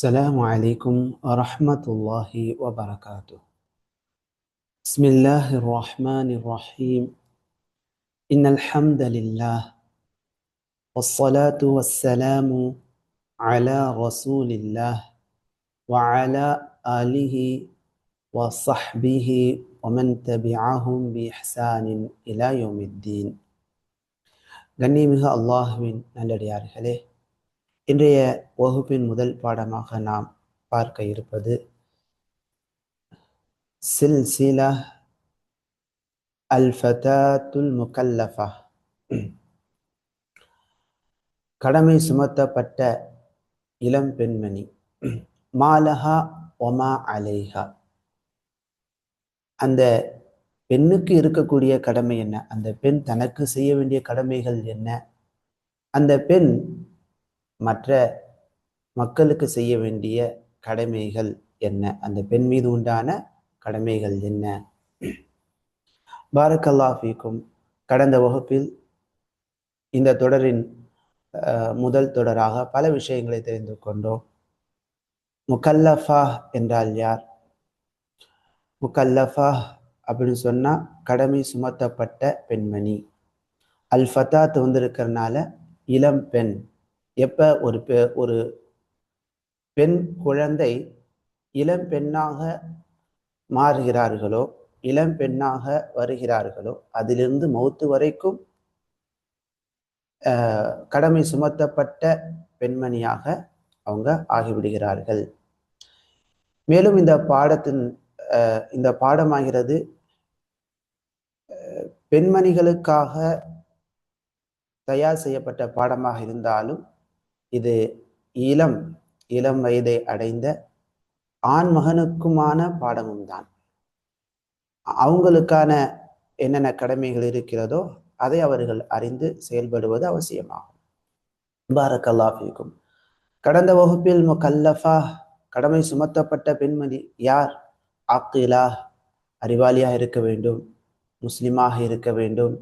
السلام عليكم ورحمة الله وبركاته بسم الله الرحمن الرحيم إن الحمد لله والصلاة والسلام على رسول الله وعلى آله وصحبه ومن تبعهم بإحسان إلى يوم الدين கண்ணியமிகு அல்லாஹுவின் நல்லடியார்களே இன்றைய வகுப்பின் முதல் பாடமாக நாம் பார்க்க இருப்பது சில்சிலா அல் முகல்லஃபா. கடமை சுமத்தப்பட்ட இளம் பெண்மணி. மாலஹா ஒமா அலேஹா. அந்த பெண்ணுக்கு இருக்கக்கூடிய கடமை என்ன? அந்த பெண் தனக்கு செய்ய வேண்டிய கடமைகள் என்ன? அந்த பெண் மற்ற மக்களுக்கு செய்ய வேண்டிய கடமைகள் என்ன? அந்த பெண் மீது உண்டான கடமைகள் என்ன? பாரக்கல்லாஃபிக்கும் கடந்த வகுப்பில் இந்த தொடரின் முதல் தொடராக பல விஷயங்களை தெரிந்து கொண்டோம். முக்கல்லஃபா என்றால் யார்? முக்கல்லஃபா அப்படின்னு சொன்னால் கடமை சுமத்தப்பட்ட பெண்மணி. அல் ஃபத்தாத் வந்திருக்கிறனால இளம் பெண். எப்போ ஒரு பெ ஒரு பெண் குழந்தை இளம் பெண்ணாக மாறுகிறார்களோ இளம் பெண்ணாக வருகிறார்களோ அதிலிருந்து மௌத்து வரைக்கும் கடமை சுமத்தப்பட்ட பெண்மணியாக அவங்க ஆகிவிடுகிறார்கள். மேலும் இந்த பாடத்தின் இந்த பாடமாகிறது பெண்மணிகளுக்காக தயார் செய்யப்பட்ட பாடமாக இருந்தாலும் இது இளம் இளம் வயதை அடைந்த ஆண் மகனுக்குமான பாடமும் தான். அவங்களுக்கான என்னென்ன கடமைகள் இருக்கிறதோ அதை அவர்கள் அறிந்து செயல்படுவது அவசியமாகும். பாரக்கல்லாஃபிக்கும் கடந்த வகுப்பில் முகல்லஃபா கடமை சுமத்தப்பட்ட பெண்மணி யார்? ஆக்கிலா அறிவாளியாக இருக்க வேண்டும் முஸ்லிமாக இருக்க வேண்டும்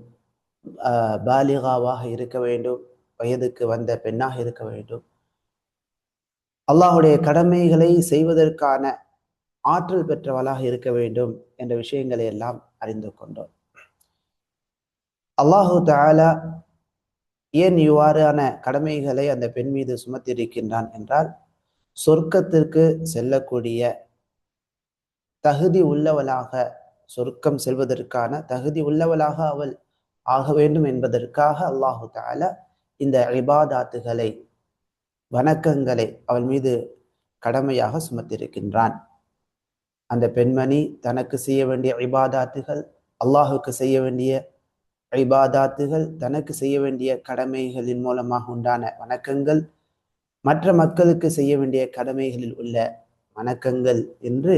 பாலிகாவாக இருக்க வேண்டும் வயதுக்கு வந்த பெண்ணாக இருக்க வேண்டும். அல்லாஹுடைய கடமைகளை செய்வதற்கான ஆற்றல் பெற்றவளாக இருக்க வேண்டும் என்ற விஷயங்களை எல்லாம் அறிந்து கொண்டோம். அல்லாஹு தாலா ஏன் இவ்வாறான கடமைகளை அந்த பெண் மீது சுமத்தியிருக்கின்றான் என்றால் சொர்க்கத்திற்கு செல்லக்கூடிய தகுதி உள்ளவளாக சொர்க்கம் செல்வதற்கான தகுதி உள்ளவளாக அவள் ஆக வேண்டும் என்பதற்காக அல்லாஹு தாலா இந்த இபாதாத்துகளை வணக்கங்களை அவள் மீது கடமையாக சுமத்திருக்கின்றான். அந்த பெண்மணி தனக்கு செய்ய வேண்டிய இபாதாத்துகள் அல்லாஹுக்கு செய்ய வேண்டிய ஐபாதாத்துகள் தனக்கு செய்ய வேண்டிய கடமைகளின் மூலமாக உண்டான வணக்கங்கள் மற்ற மக்களுக்கு செய்ய வேண்டிய கடமைகளில் உள்ள வணக்கங்கள் என்று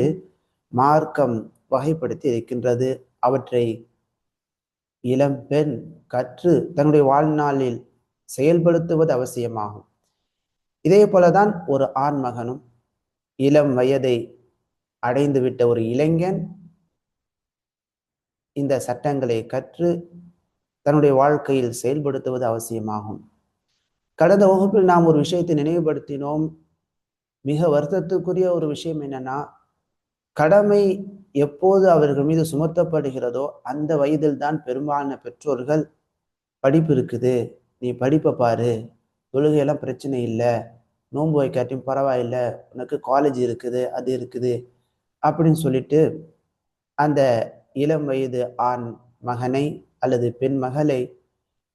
மார்க்கம் வகைப்படுத்தி இருக்கின்றது. அவற்றை இளம்பெண் கற்று தன்னுடைய வாழ்நாளில் செயல்படுத்துவது அவசியமாகும். இதே போலதான் ஒரு ஆண் மகனும் இளம் வயதை அடைந்துவிட்ட ஒரு இளைஞன் இந்த சட்டங்களை கற்று தன்னுடைய வாழ்க்கையில் செயல்படுத்துவது அவசியமாகும். கடந்த வகுப்பில் நாம் ஒரு விஷயத்தை நினைவுபடுத்தினோம். மிக வருத்தத்துக்குரிய ஒரு விஷயம் என்னன்னா கடமை எப்போது அவர்கள் மீது சுமத்தப்படுகிறதோ அந்த வயதில் தான் பெரும்பாலான பெற்றோர்கள் படிப்பு இருக்குது. நீ படிப்பை பாரு. தொழுகையெல்லாம் பிரச்சனை இல்லை. நோன்பு வைக்காட்டியும் பரவாயில்ல. உனக்கு காலேஜ் இருக்குது அது இருக்குது. அப்படின்னு சொல்லிட்டு அந்த இளம் வயது ஆண் மகனை அல்லது பெண் மகளை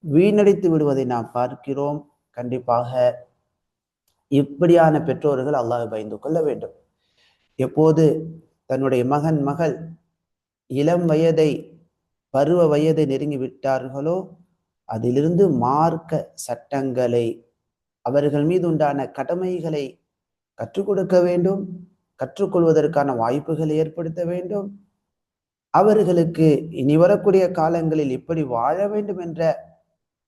வீணடித்து விடுவதை நாம் பார்க்கிறோம். கண்டிப்பாக இப்படியான பெற்றோர்கள் அல்லாஹ் பயந்து கொள்ள வேண்டும். எப்போது தன்னுடைய மகன் மகள் இளம் வயதை பருவ வயதை நெருங்கி விட்டார்களோ அதிலிருந்து மார்க்க சட்டங்களை அவர்கள் மீது உண்டான கடமைகளை கற்றுக் கொடுக்க வேண்டும் கற்றுக்கொள்வதற்கான வாய்ப்புகளை ஏற்படுத்த வேண்டும் அவர்களுக்கு இனி வரக்கூடிய காலங்களில் எப்படி வாழ வேண்டும் என்ற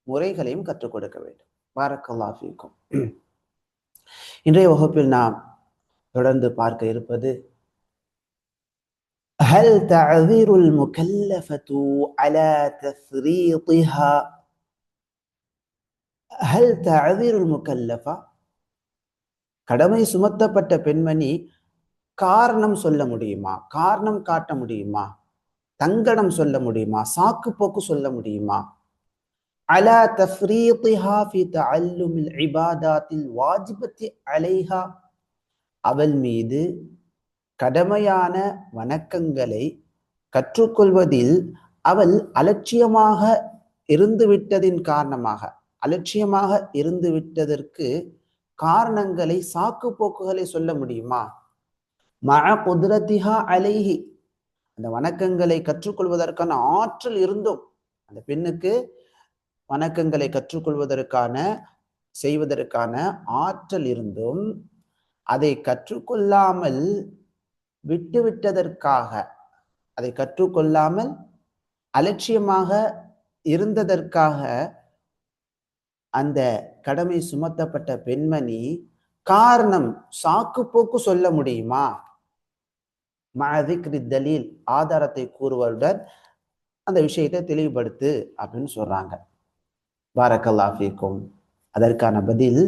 முறைகளையும் கற்றுக் கொடுக்க வேண்டும் பாரக்கல்லாஃபிக்கும் இன்றைய வகுப்பில் நாம் தொடர்ந்து பார்க்க இருப்பது هل تعذر المكلفة على تفريطها ஹல் தவிருள் முக்கல்லஃபா கடமை சுமத்தப்பட்ட பெண்மணி காரணம் சொல்ல முடியுமா? காரணம் காட்ட முடியுமா? தங்கணம் சொல்ல முடியுமா? சாக்கு போக்கு சொல்ல முடியுமா? அலா தஃப்ரீஹா ஃபி தஅல்லுமில் இபாதாத்தில் வாஜிபத்தி அலைஹா. அவள் மீது கடமையான வணக்கங்களை கற்றுக்கொள்வதில் அவள் அலட்சியமாக இருந்துவிட்டதின் காரணமாக. அலட்சியமாக இருந்து விட்டதற்கு காரணங்களை சாக்கு போக்குகளை சொல்ல முடியுமா? மழ குதிரத்திஹா அலைஹி. அந்த வணக்கங்களை கற்றுக்கொள்வதற்கான ஆற்றல் இருந்தும். அந்த பெண்ணுக்கு வணக்கங்களை கற்றுக்கொள்வதற்கான செய்வதற்கான ஆற்றல் இருந்தும் அதை கற்றுக்கொள்ளாமல் விட்டுவிட்டதற்காக அதை கற்றுக்கொள்ளாமல் அலட்சியமாக இருந்ததற்காக அந்த கடமை சுமத்தப்பட்ட பெண்மணி காரணம் சாக்கு போக்கு சொல்ல முடியுமா மதிக்ரி தலீல் ஆதாரத்தை கூறுவதுடன் அந்த விஷயத்தை தெளிவுபடுத்து அப்படின்னு சொல்றாங்க பாரக்கல்லா ஃபீக்கும் அதற்கான பதில்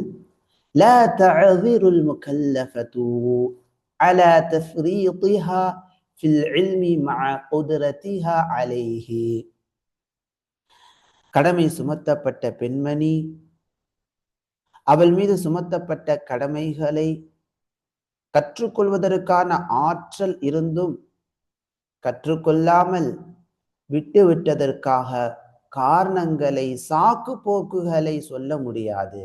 لا تعذر المكلفة على تفريطها في العلم مع قدرتها عليه கடமை சுமத்தப்பட்ட பெண்மணி. அவள் மீது சுமத்தப்பட்ட கடமைகளை கற்றுக்கொள்வதற்கான ஆற்றல் இருந்தும் கற்றுக்கொள்ளாமல் விட்டுவிட்டதற்காக காரணங்களை சாக்கு போக்குகளை சொல்ல முடியாது.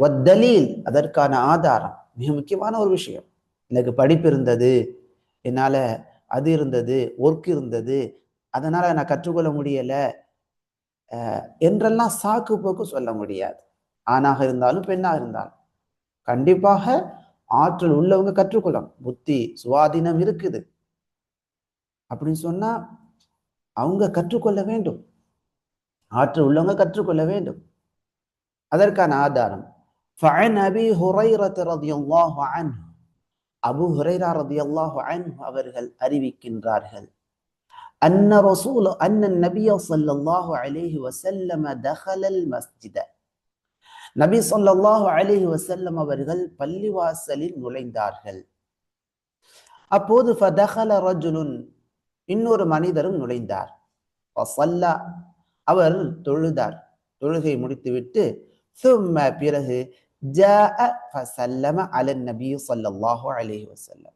வத்தலீல் அதற்கான ஆதாரம் மிக முக்கியமான ஒரு விஷயம். எனக்கு படிப்பு இருந்தது என்னால் அது இருந்தது ஒர்க் இருந்தது அதனால நான் கற்றுக்கொள்ள முடியலை என்றெல்லாம் சாக்கு போக்கு சொல்ல முடியாது. ஆணாக இருந்தாலும் பெண்ணாக இருந்தாலும். கண்டிப்பாக ஆற்றல் உள்ளவங்க கற்றுக்கொள்ளும் புத்தி சுவாதீனம் இருக்குது. அப்படின்னு சொன்னா அவங்க கற்றுக்கொள்ள வேண்டும். ஆற்றல் உள்ளவங்க கற்றுக்கொள்ள வேண்டும். அதற்கான ஆதாரம் அபு ஹுரைரா ரதி அல்லாஹு அவர்கள் அறிவிக்கின்றார்கள். أن رسول أن النبي صلى الله عليه وسلم دخل المسجد நபி சொல்லாஹு அலிஹி வசல்லம் அவர்கள் பள்ளிவாசலில் நுழைந்தார்கள் அப்போது ஃபதஹல ரஜுலுன் இன்னொரு மனிதரும் நுழைந்தார் ஃபஸல்லா அவர் தொழுதார் தொழுகை முடித்துவிட்டு ثم பிறகு ஜாஅ ஃபசல்லம அல நபி ஸல்லல்லாஹு அலைஹி வஸல்லம்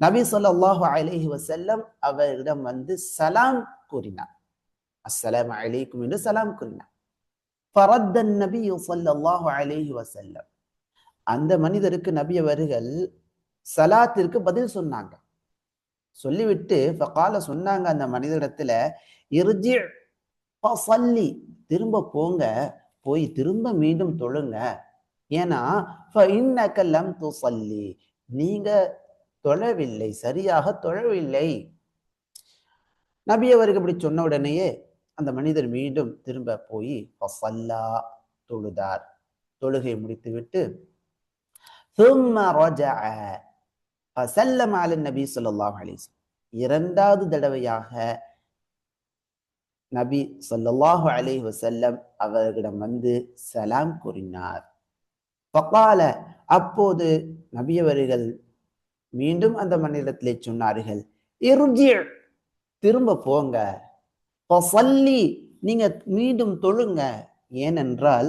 நபி சொல்லாஹு அலைஹி வசல்லம் அவரிடம் வந்து சலாம் கூறினார். அஸ்ஸலாமு அலைக்கும் என்று சலாம் கூறினார். ஃபரத்த நபி ஸல்லல்லாஹு அலைஹி வஸல்லம். அந்த மனிதருக்கு நபி அவர்கள் சலாத்திற்கு பதில் சொன்னாங்க. சொல்லிவிட்டு ஃபகால சொன்னாங்க அந்த மனிதரிடத்துல இர்ஜி சொல்லி திரும்ப போங்க போய் திரும்ப மீண்டும் தொழுங்க. ஏன்னா ஃபஇன்னக லம் நீங்க தொழவில்லை சரியாக தொழவில்லை. நபி அவருக்கு இப்படி சொன்ன உடனேயே அந்த மனிதர் மீண்டும் திரும்ப போய் ஃபசல்லா தொழுதார். தொழுகை முடித்துவிட்டு நபி சொல்லாஹ் அலிஸ் இரண்டாவது தடவையாக நபி சொல்லாஹு அலி வசல்லம் அவர்களிடம் வந்து சலாம் கூறினார். பக்கால அப்போது நபியவர்கள் மீண்டும் அந்த மன்னிடத்திலே சொன்னார்கள் திரும்ப போங்க. சொல்லி நீங்க மீண்டும் தொழுங்க. ஏனென்றால்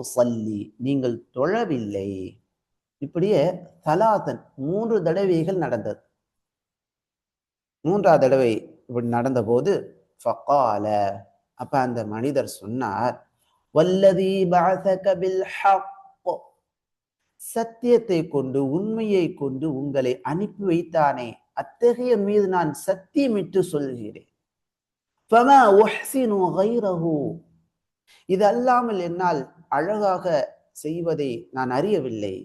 சொல்லி நீங்கள் தொழவில்லை. இப்படியே சலாதன் மூன்று தடவைகள் நடந்தது. மூன்றாவது தடவை இப்படி நடந்தபோது ஃபகால அப்ப அந்த மனிதர் சொன்னார் வல்லதி பாசக பில் ஹக் சத்தியத்தை கொண்டு உண்மையை கொண்டு உங்களை அனுப்பி வைத்தானே அத்தகைய மீது நான் சத்தியமிட்டு சொல்கிறேன். ஃபமா இது அல்லாமல் என்னால் அழகாக செய்வதை நான் அறியவில்லை.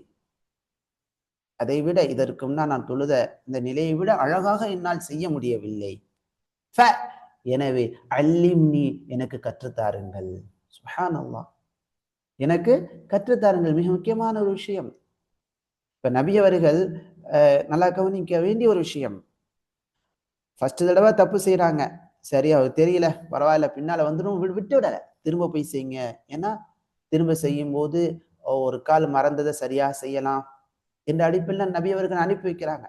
அதை விட இதற்கு முன்னால் நான் தொழுத இந்த நிலையை விட அழகாக என்னால் செய்ய முடியவில்லை. ஃப எனவே அல்லிம்னி எனக்கு கற்றுத்தாருங்கள் சுஹான் அல்லாஹ் எனக்கு கற்றுத்தாருங்கள் மிக முக்கியமான ஒரு விஷயம். இப்ப நபி அவர்கள் நல்லா கவனிக்க வேண்டிய ஒரு விஷயம். ஃபர்ஸ்ட் தடவை தப்பு செய்யறாங்க சரி அவர் தெரியல பரவாயில்ல பின்னால வந்துடும் விட்டு விடல. திரும்ப போய் செய்யுங்க. ஏன்னா திரும்ப செய்யும் போது ஒரு கால் மறந்ததை சரியா செய்யலாம் என்ற அடிப்பில் நபி அவர்கள் அனுப்பி வைக்கிறாங்க.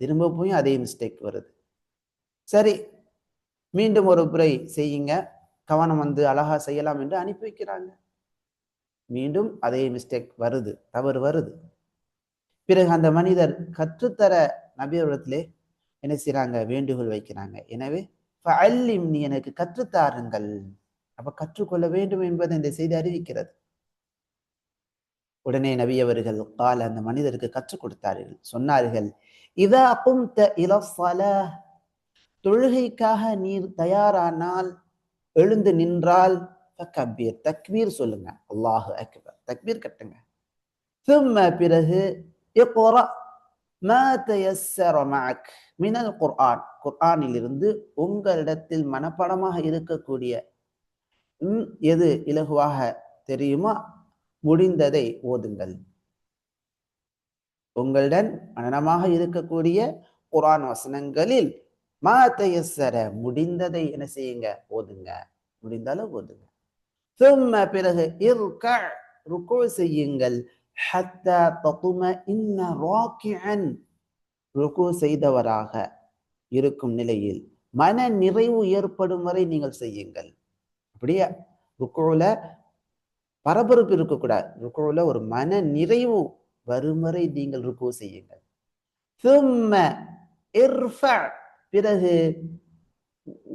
திரும்ப போய் அதே மிஸ்டேக் வருது. சரி மீண்டும் ஒரு முறை செய்யுங்க. கவனம் வந்து அழகா செய்யலாம் என்று அனுப்பி வைக்கிறாங்க. மீண்டும் அதே மிஸ்டேக் வருது தவறு வருது. பிறகு அந்த மனிதர் கற்றுத்தர நபியரிடத்திலே என்ன செய்கிறாங்க வேண்டுகோள் வைக்கிறாங்க. எனவே நீ எனக்கு கற்றுத்தாருங்கள் அப்ப கற்றுக்கொள்ள வேண்டும் என்பதை இந்த செய்தி அறிவிக்கிறது. உடனே நபி அவர்கள் கால அந்த மனிதருக்கு கற்றுக் கொடுத்தார்கள். சொன்னார்கள் இதா தொழுகைக்காக நீர் தயாரானால் எழுந்து நின்றால் தக்கபீர் தக்வீர் சொல்லுங்க. அல்லாஹு அக்பர். தக்பீர் கட்டுங்க. திரும்ப பிறகு மினல் குர்ஆன். குர்ஆனிலிருந்து உங்களிடத்தில் மனப்பாடமாக இருக்கக்கூடிய எது இலகுவாக தெரியுமா? முடிந்ததை ஓதுங்கள். உங்களுடன் மனநமாக இருக்கக்கூடிய குரான் வசனங்களில் மாத்தையசர முடிந்ததை என்ன செய்யுங்க? ஓதுங்க. முடிந்தாலும் ஓதுங்க. தும்ம பிறகு இருக்க ருக்கோ செய்யுங்கள். ஹத்த தத்தும இன்ன ராக்கியன் ருக்கு செய்தவராக இருக்கும் நிலையில் மன நிறைவு ஏற்படும் வரை நீங்கள் செய்யுங்கள். அப்படியே? ருக்கோவில் பரபரப்பு இருக்கக்கூடாது. ருக்கோவில் ஒரு மன நிறைவு வரும் வரை நீங்கள் ருக்கு செய்யுங்கள். தும்ம பிறகு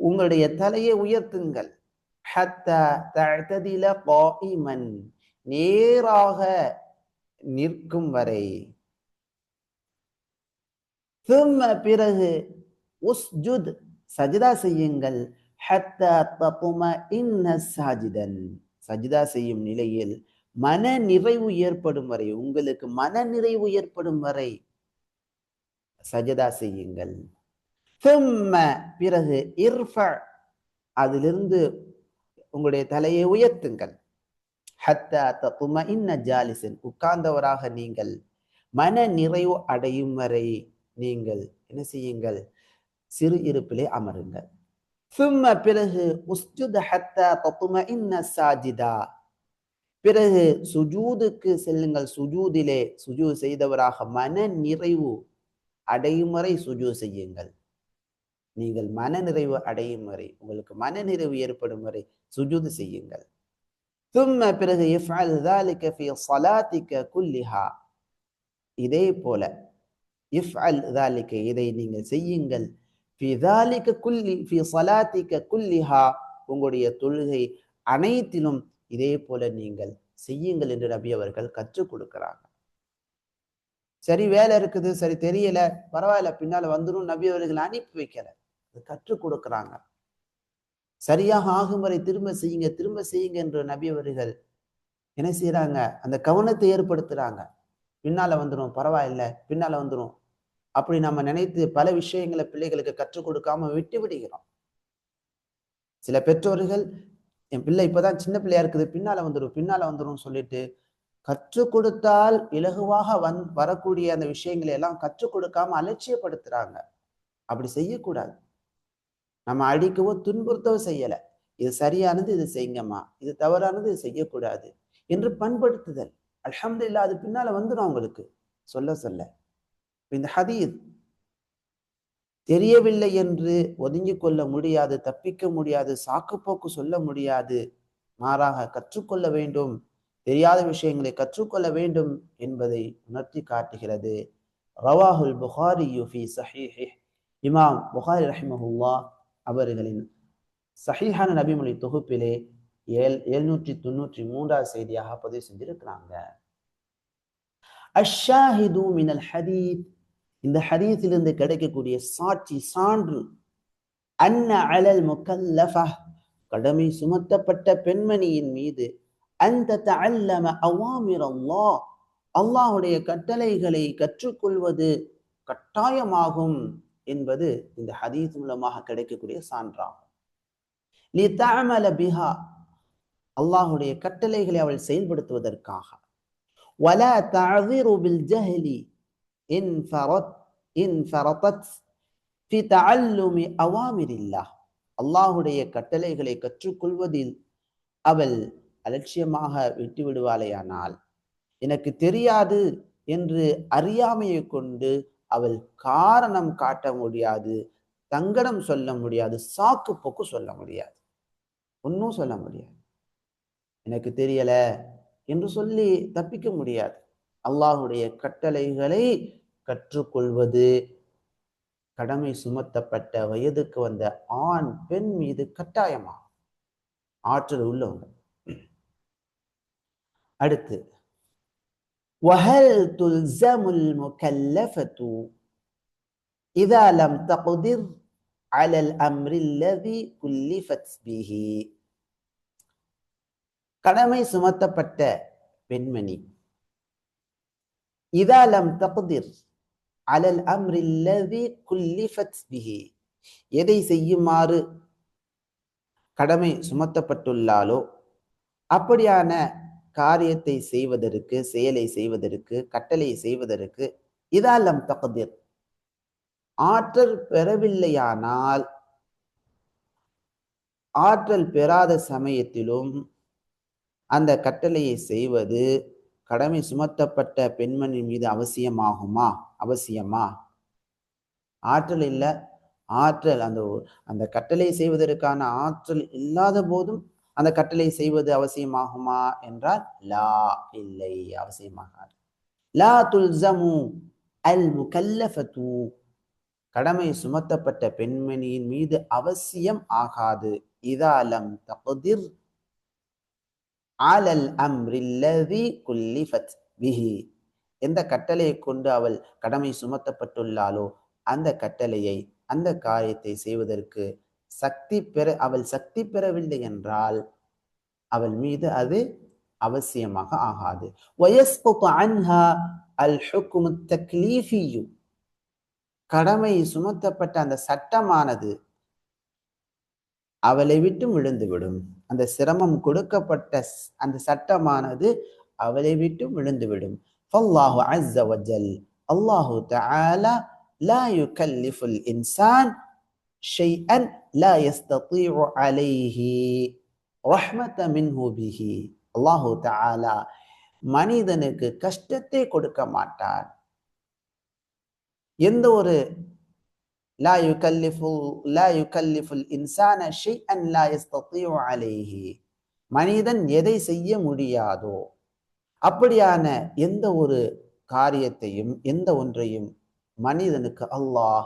உங்களுடைய தலையை உயர்த்துங்கள். நேராக நிற்கும் வரை. தும்ம பிறகு உஸ்ஜுத் சஜிதா செய்யுங்கள். ஹத்த பபும இன்ன சாஜிதன். சஜிதா செய்யும் நிலையில் மன நிறைவு ஏற்படும் வரை உங்களுக்கு மன நிறைவு ஏற்படும் வரை சஜதா செய்யுங்கள். பிறகு இர்ஃப அதிலிருந்து உங்களுடைய தலையை உயர்த்துங்கள். ஹத்தா தத்தும இன்ன ஜாலிசன். உட்கார்ந்தவராக நீங்கள் மன நிறைவு அடையும் வரை நீங்கள் என்ன செய்யுங்கள்? சிறு இருப்பிலே அமருங்கள். சும்ம பிறகு உஸ்ஜுத் ஹத்தா தத்தும இன்ன சாஜிதா. பிறகு சுஜூதுக்கு செல்லுங்கள். சுஜூதிலே சுஜூ செய்தவராக மன நிறைவு அடையும் வரை சுஜூ செய்யுங்கள். நீங்கள் மனநிறைவு அடையும் வரை உங்களுக்கு மனநிறைவு ஏற்படும் வரை சுஜூது செய்யுங்கள். தும்ம பிறகு இஃபால் தாலிக ஃபி சலாத்திக்க குல்லிஹா இதே போல இஃப் அல் இதை நீங்கள் செய்யுங்கள். ஃபி தாலிக்க குல்லி ஃபி சலாத்திக்க குல்லிஹா உங்களுடைய தொழுகை அனைத்திலும் இதே போல நீங்கள் செய்யுங்கள் என்று நபி அவர்கள் கற்றுக் கொடுக்கிறாங்க. சரி வேலை இருக்குது சரி தெரியல பரவாயில்ல பின்னால வந்துடும் நபி அவர்கள் அனுப்பி வைக்கல. கற்றுக் கொடுக்கிறாங்க. சரியாக ஆகும் வரை திரும்ப செய்யுங்க திரும்ப செய்யுங்க என்று நபி அவர்கள் என்ன செய்யறாங்க அந்த கவனத்தை ஏற்படுத்துறாங்க. பின்னால வந்துடும் பரவாயில்ல பின்னால வந்துடும் அப்படி நம்ம நினைத்து பல விஷயங்களை பிள்ளைகளுக்கு கற்றுக் கொடுக்காம விட்டு விடுகிறோம். சில பெற்றோர்கள் என் பிள்ளை இப்பதான் சின்ன பிள்ளையா இருக்குது பின்னால வந்துடும் பின்னால வந்துடும் சொல்லிட்டு கற்றுக் கொடுத்தால் இலகுவாக வந் வரக்கூடிய அந்த விஷயங்களை எல்லாம் கற்றுக் கொடுக்காம அலட்சியப்படுத்துறாங்க. அப்படி செய்யக்கூடாது. நம்ம அடிக்கவோ துன்புறுத்தவோ செய்யலை. இது சரியானது இது செய்யுங்கம்மா. இது தவறானது இது செய்யக்கூடாது என்று பண்படுத்துதல். அல்ஹம்துலில்லாஹ் அது பின்னால வந்துடும் அவங்களுக்கு. சொல்ல சொல்ல. இந்த ஹதீத் தெரியவில்லை என்று ஒதுங்கிக் கொள்ள முடியாது தப்பிக்க முடியாது சாக்குப்போக்கு சொல்ல முடியாது மாறாக கற்றுக்கொள்ள வேண்டும் தெரியாத விஷயங்களை கற்றுக்கொள்ள வேண்டும் என்பதை உணர்த்தி காட்டுகிறது. ரவாஹுல் புகாரி யுஃபி சஹீஹி. இமாம் புகாரி ரஹிமஹுல்லா அவர்களின் சஹீஹான நபிமொழி தொகுப்பிலே ஏழ் எழுநூற்றி தொண்ணூற்றி மூன்றாவது செய்தியாக பதிவு செஞ்சிருக்கிறாங்க. அஷாஹிது மினல் ஹதீத். இந்த ஹதீத்திலிருந்து கிடைக்கக்கூடிய சாட்சி சான்று அன்ன அலல் முக்கல்லஃபா கடமை சுமத்தப்பட்ட பெண்மணியின் மீது அந்த தஅல்லம அவாமிர் அல்லாஹ் அல்லாஹுடைய கட்டளைகளை கற்றுக்கொள்வது கட்டாயமாகும். என்பது இந்த ஹதீஸ் மூலமாக கிடைக்கக்கூடிய சான்றாகும். நீ தாமல பிஹா அல்லாஹுடைய கட்டளைகளை அவள் செயல்படுத்துவதற்காக. வல தஅதிரு பில் ஜஹலி இன் ஃபரத் இன் ஃபரதத் ஃபி தஅல்லுமி அவாமிரில்லாஹ். அல்லாஹுடைய கட்டளைகளை கற்றுக்கொள்வதில் அவள் அலட்சியமாக விட்டு விடுவாளேயானால் எனக்கு தெரியாது என்று அறியாமையை கொண்டு அவள் காரணம் காட்ட முடியாது தங்கடம் சொல்ல முடியாது சாக்கு போக்கு சொல்ல முடியாது. ஒன்றும் சொல்ல முடியாது. எனக்கு தெரியல என்று சொல்லி தப்பிக்க முடியாது. அல்லாஹுடைய கட்டளைகளை கற்றுக்கொள்வது கடமை சுமத்தப்பட்ட வயதுக்கு வந்த ஆண் பெண் மீது கட்டாயமா? ஆற்றல் உள்ளவங்க. அடுத்து وهل تلزم المكلفة إذا لم تقدر على الأمر الذي كلفت به கடமை சுமத்தப்பட்ட பெண்மணி இதா லம் தக்திர் அலல் அம்ரில்லதி குல்லிஃபத் பிஹி எதை செய்யுமாறு கடமை சுமத்தப்பட்டுள்ளாலோ அப்படியான காரியத்தை செய்வதற்கு செயலை செய்வதற்கு கட்டளை செய்வதற்கு இதாலம் தகுதிர். ஆற்றல் பெறவில்லையானால் ஆற்றல் பெறாத சமயத்திலும் அந்த கட்டளையை செய்வது கடமை சுமத்தப்பட்ட பெண்மணி மீது அவசியமாகுமா? அவசியமா? ஆற்றல் இல்லை. ஆற்றல் அந்த அந்த கட்டளை செய்வதற்கான ஆற்றல் இல்லாத போதும் அந்த கட்டளை செய்வது அவசியமாகுமா என்றால் லா இல்லை அவசியமாகாது. லா துல்சமு அல் முகல்லஃபத்து கடமை சுமத்தப்பட்ட பெண்மணியின் மீது அவசியம் ஆகாது. இதாலம் தகுதிர் ஆலல் அம்ரில்லதி குல்லிஃபத் பிஹி. எந்த கட்டளையை கொண்டு அவள் கடமை சுமத்தப்பட்டுள்ளாலோ அந்த கட்டளையை அந்த காரியத்தை செய்வதற்கு சக்தி பெற அவள் சக்தி பெறவில்லை என்றால் அவள் மீது அது அவசியமாக ஆகாது. கடமை சுமத்தப்பட்ட அந்த சட்டமானது அவளை விட்டு விழுந்துவிடும். அந்த சிரமம் கொடுக்கப்பட்ட அந்த சட்டமானது அவளை விட்டு விழுந்துவிடும். ஃபல்லாஹு அஸ்ஸ வஜல். அல்லாஹு தஆலா லா யுகல்லிஃபுல் இன்சான். ஷெய்அன் லா யஸ்ததீஉ அலைஹி ரஹ்மத மின்ஹு பிஹி. அல்லாஹு தாலா மனிதனுக்கு கஷ்டத்தை கொடுக்க மாட்டார் எந்த ஒரு லா யுகல்லிஃபு லா யுகல்லிஃபுல் இன்சான ஷெய்அன் லா யஸ்ததீஉ அலைஹி. மனிதன் எதை செய்ய முடியாதோ அப்படியான எந்த ஒரு காரியத்தையும் எந்த ஒன்றையும் மனிதனுக்கு அல்லாஹ்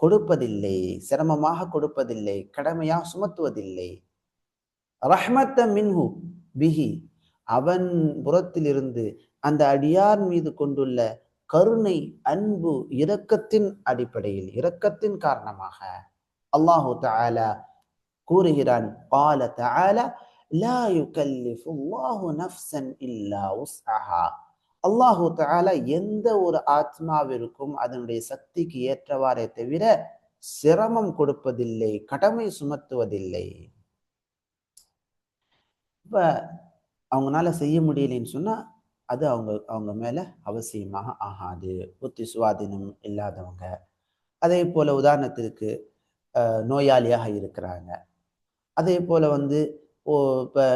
கொடுப்பதில்லை சிரமமாக கொடுப்பதில்லை கடமையாக சுமத்துவதில்லை. ரஹ்மத்த மின்ஹு பிஹி. அவன் புறத்திலிருந்து அந்த அடியார் மீது கொண்டுள்ள கருணை அன்பு இரக்கத்தின் அடிப்படையில் இரக்கத்தின் காரணமாக அல்லாஹு தாலா கூறுகிறான் பால தாலா லாயு யுகல்லிஃபு அல்லாஹு நஃப்சன் இல்லா உஸ்அஹா. அல்லாஹு தஆலா எந்த ஒரு ஆத்மாவிற்கும் அதனுடைய சக்திக்கு ஏற்றவாறே தவிர சிரமம் கொடுப்பதில்லை கடமை சுமத்துவதில்லை. இப்ப அவங்களால செய்ய முடியலைன்னு சொன்னா அது அவங்க அவங்க மேல அவசியமாக ஆகாது. புத்தி சுவாதீனம் இல்லாதவங்க. அதே போல உதாரணத்திற்கு நோயாளியாக இருக்கிறாங்க. அதே போல வந்து ஓ இப்போ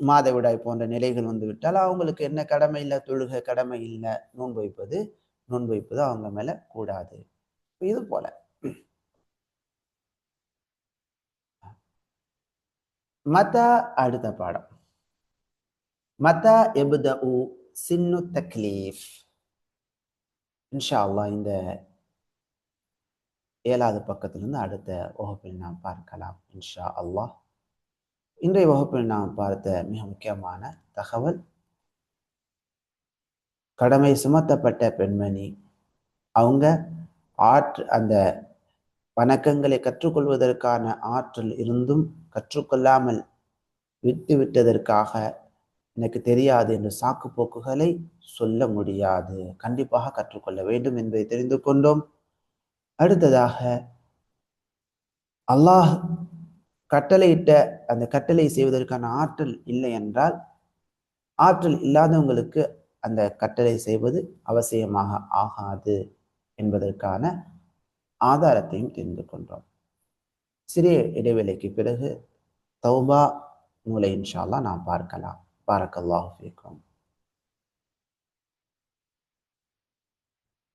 மாதவிடாய் போன்ற நிலைகள் வந்துவிட்டால் அவங்களுக்கு என்ன கடமை இல்லை தொழுக கடமை இல்லை நோன்பு வைப்பது நோன்பு வைப்பது அவங்க மேல கூடாது. இது போல. மத்தா அடுத்த பாடம். மதா எபுத உ சின்னு தக்லீஃப். இன்ஷா அல்லாஹ் இந்த ஏழாவது பக்கத்திலிருந்து அடுத்த வகுப்பில் நாம் பார்க்கலாம். இன்ஷா அல்லாஹ் இன்றைய வகுப்பில் நாம் பார்த்த மிக முக்கியமான தகவல் கடமை சுமத்தப்பட்ட பெண்மணி. அவங்க ஆற்று அந்த வணக்கங்களை கற்றுக்கொள்வதற்கான ஆற்றல் இருந்தும் கற்றுக்கொள்ளாமல் விட்டு விட்டதற்காக எனக்கு தெரியாது என்று சாக்கு போக்குகளை சொல்ல முடியாது. கண்டிப்பாக கற்றுக்கொள்ள வேண்டும் என்பதை தெரிந்து கொண்டோம். அடுத்ததாக அல்லாஹ் கட்டளையிட்ட அந்த கட்டளை செய்வதற்கான ஆற்றல் இல்லை என்றால் ஆற்றல் இல்லாதவங்களுக்கு அந்த கட்டளை செய்வது அவசியமாக ஆகாது என்பதற்கான ஆதாரத்தையும் தெரிந்து கொண்டோம். சிறிய இடைவேளைக்கு பிறகு தௌபா நூலை இன்ஷால்லா நாம் பார்க்கலாம். பாரக்கல்லாஹு ஃபீக்கும்.